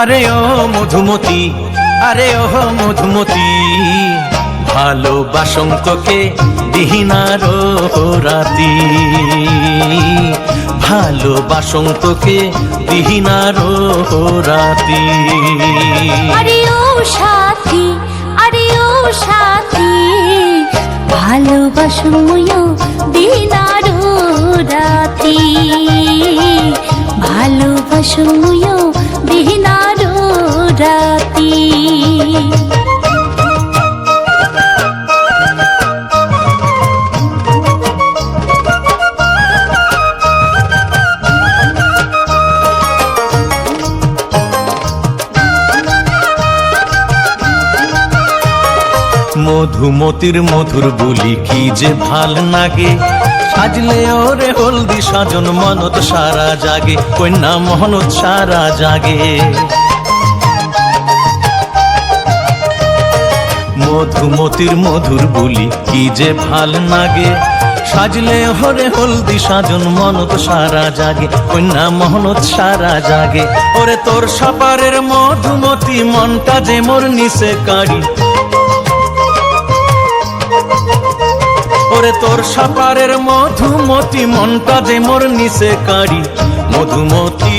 আরে ও মধুমতি, আরে ও মধুমতি ভালোবাসং তোকে দিহিনার রাতি। ভালোবাসং তোকে দিহিনার রাতি। আরে ও সাথী, আরে ও সাথী ভালোবাসো মুয়ো দিনারো রাতি। ভালোবাসো মুয়ো রাতি। মধুমতির মধুর বলি কি যে ভালো লাগে সাজলে ওরে হলদি সাজন, মনত সারা জাগে, কন্যা মহনত সারা জাগে। মধুমতির মধুর বলি, কি যে ভালো লাগে সাজলে হরে হলদি সাজন, মনত সারা জাগে, কন্যা মহনত সারা জাগে। ওরে তোর সাপারের মধুমতি, মনটা যে মোর নিচে কাড়ি। ওরে তোর সাপারের মধুমতি, মনটা যে মোর নিচে কাড়ি। মধুমতি,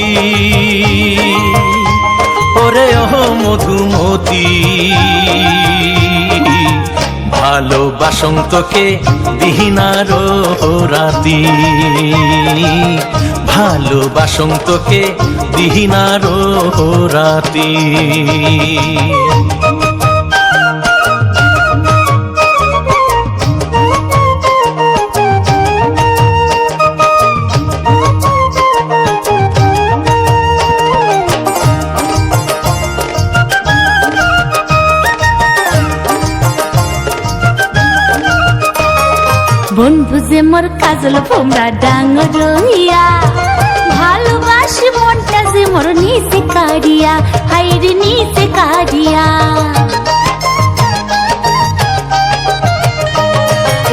ওরে ও মধুমতি। ভালোবাসং বাসন্তকে দিহিনার রাতি ভালো বাসন্তকে দিহিনার রাতি বন্ধু যে মোর কাজল ভোমরা ডাঙর রইয়া ভালোবাসি মনটা যে মোর নিচে কারিয়া হাইরে নিচে কারিয়া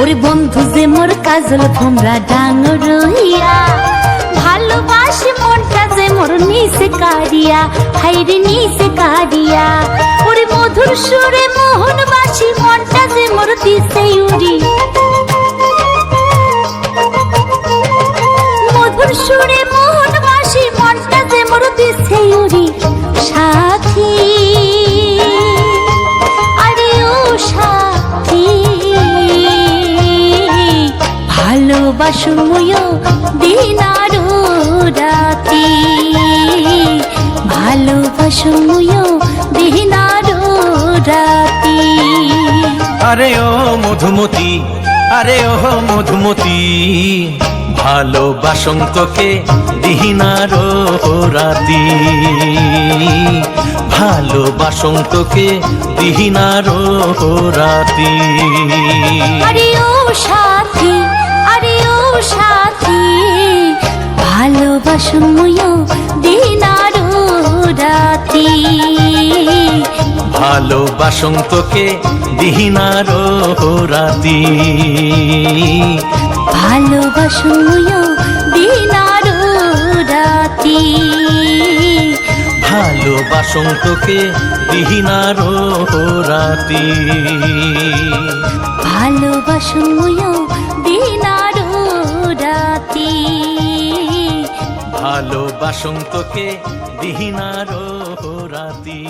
ওরে বন্ধু যে মোর কাজল ভোমরা ডাঙর রইয়া ভালোবাসি মনটা যে মোর নিচে কারিয়া হাইরে নিচে কারিয়া ওরে মধুর সুরে মোহন বাসি মনটা যে মোর দিছে উড়ি সুরে মোহন বাসি মনটা যে মোর দিছে উড়ি সাথী, আরে ও সাথী। ভালোবাসো মুয়ো দিনারো রাতি। ভালোবাসো মুয়ো দিনারো রাতি। আরে ও মধুমতি, আরে ও মধুমতি। ভালোবাসং তোকে দিহিনার রাতি। ভালোবাসং তোকে দিহিনার রাতি। আরে ও সাথী আরে ও সাথী ভালোবাসো মুয়ো দিনারো রাতি। ভালোবাসং তোকে দিহিনার রাতি। ভালোবাসো দিনারো রাতি। ভালোবাসং তোকে দিহিনার রাতি। ভালোবাসো দিনারো রাতি। ভালোবাসং তোকে দিহিনার রাতি।